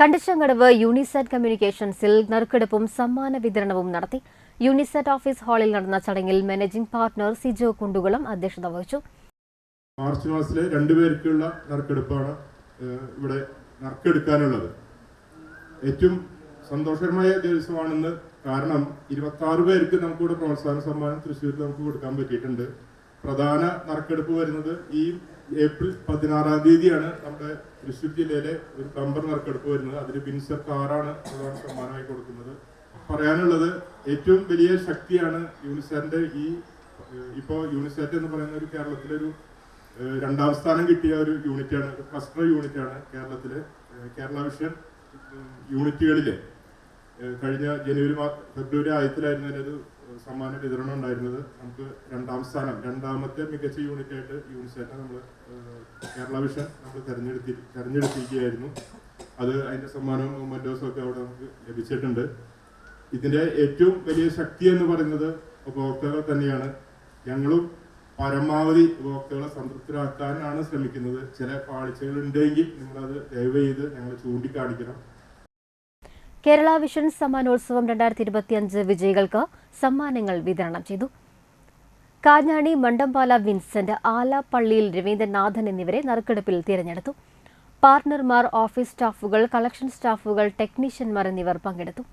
കണ്ടശങ്കടവ് യൂണിസെറ്റ് കമ്മ്യൂണിക്കേഷൻസിൽ നറുക്കെടുപ്പും സമ്മാന വിതരണവും നടത്തി. യൂണിസെറ്റ് ഓഫീസ് ഹാളിൽ നടന്ന ചടങ്ങിൽ മാനേജിംഗ് പാർട്ണർ സിജോ കുണ്ടുകുളം അധ്യക്ഷത വഹിച്ചു. മാർച്ച് മാസത്തിലെ രണ്ടുപേർക്കുള്ള നറുക്കെടുപ്പാണ് ഇവിടെ നറുക്കെടുക്കാനുള്ളത്. ഏറ്റവും സന്തോഷകരമായ ദിവസമാണെന്ന് കാരണം ഇരുപത്തി ആറ് പേർക്ക് നമുക്കിവിടെ പ്രോത്സാഹന സമ്മാനം തൃശ്ശൂരിൽ നമുക്ക് കൊടുക്കാൻ പറ്റിയിട്ടുണ്ട്. പ്രധാന നറുക്കെടുപ്പ് വരുന്നത് ഈ ഏപ്രിൽ പതിനാറാം തീയതിയാണ് നമ്മുടെ തൃശ്ശൂർ ജില്ലയിലെ ഒരു ബമ്പർ നറുക്കെടുപ്പ് വരുന്നത്. അതിന് ബിൻസർ കാറാണ് പ്രധാന സമ്മാനമായി കൊടുക്കുന്നത്. പറയാനുള്ളത് ഏറ്റവും വലിയ ശക്തിയാണ് യൂണിസെഫിന്റെ ഈ ഇപ്പോൾ ഇപ്പോ യൂണിസെറ്റ് എന്ന് പറയുന്ന ഒരു കേരളത്തിലെ ഒരു രണ്ടാം സ്ഥാനം കിട്ടിയ ഒരു യൂണിറ്റാണ് ഒരു ക്ലസ്റ്റർ യൂണിറ്റാണ് കേരളത്തിലെ കേരള വിഷൻ യൂണിറ്റുകളിലെ. കഴിഞ്ഞ ജനുവരി ഫെബ്രുവരി ആദ്യത്തിലായിരുന്നു അതിനൊരു സമ്മാന വിതരണം ഉണ്ടായിരുന്നത്. നമുക്ക് രണ്ടാം സ്ഥാനം രണ്ടാമത്തെ മികച്ച യൂണിറ്റായിട്ട് യൂണിസെറ്റിനെ നമ്മൾ കേരള വിഷൻ നമ്മൾ തെരഞ്ഞെടുത്തി തെരഞ്ഞെടുത്തിരിക്കുകയായിരുന്നു. അത് അതിന്റെ സമ്മാനവും മെൻഡോസും ഒക്കെ അവിടെ നമുക്ക് ലഭിച്ചിട്ടുണ്ട്. ഇതിന്റെ ഏറ്റവും വലിയ ശക്തി എന്ന് പറയുന്നത് ഉപഭോക്താക്കൾ തന്നെയാണ്. ഞങ്ങളും പരമാവധി ഉപഭോക്താക്കളെ സംതൃപ്തരാക്കാനാണ് ശ്രമിക്കുന്നത്. ചില പാളിച്ചകൾ ഉണ്ടെങ്കിൽ നിങ്ങളത് ദയവ് ചെയ്ത് ഞങ്ങൾ ചൂണ്ടിക്കാണിക്കണം. കേരള വിഷൻ സമ്മാനോത്സവം രണ്ടായിരത്തി ഇരുപത്തിയഞ്ച് വിജയികൾക്ക് സമ്മാനങ്ങൾ വിതരണം ചെയ്തു. കാഞ്ഞാണി മണ്ടമ്പാല വിൻസെന്റ് ആലാപ്പള്ളിയിൽ രവീന്ദ്രനാഥൻ എന്നിവരെ നറുക്കെടുപ്പിൽ തിരഞ്ഞെടുത്തു. പാർട്ണർമാർ ഓഫീസ് സ്റ്റാഫുകൾ കളക്ഷൻ സ്റ്റാഫുകൾ ടെക്നീഷ്യന്മാർ എന്നിവർ പങ്കെടുത്തു.